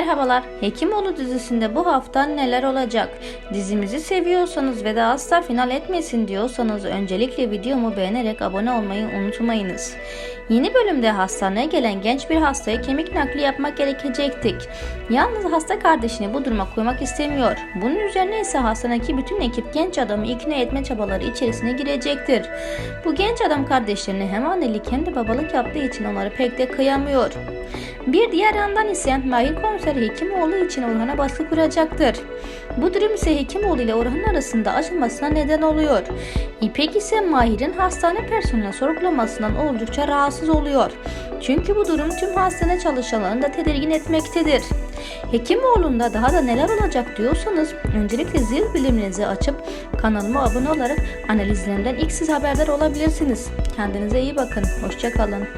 Merhabalar, Hekimoğlu dizisinde bu hafta neler olacak? Dizimizi seviyorsanız ve de asla final etmesin diyorsanız öncelikle videomu beğenerek abone olmayı unutmayınız. Yeni bölümde hastaneye gelen genç bir hastaya kemik nakli yapmak gerekecektik. Yalnız hasta kardeşini bu duruma koymak istemiyor. Bunun üzerine ise hastanedeki bütün ekip genç adamı ikna etme çabaları içerisine girecektir. Bu genç adam kardeşlerini hem annelik hem de babalık yaptığı için onları pek de kıyamıyor. Bir diğer yandan ise Mahir komiser Hekimoğlu için Orhan'a baskı kuracaktır. Bu durum ise Hekimoğlu ile Orhan arasında açılmasına neden oluyor. İpek ise Mahir'in hastane personeline sorgulamasından oldukça rahatsız oluyor. Çünkü bu durum tüm hastane çalışanlarını da tedirgin etmektedir. Hekimoğlu'nda daha da neler olacak diyorsanız öncelikle zil biliminizi açıp kanalıma abone olarak analizlerimden ilk siz haberdar olabilirsiniz. Kendinize iyi bakın. Hoşçakalın.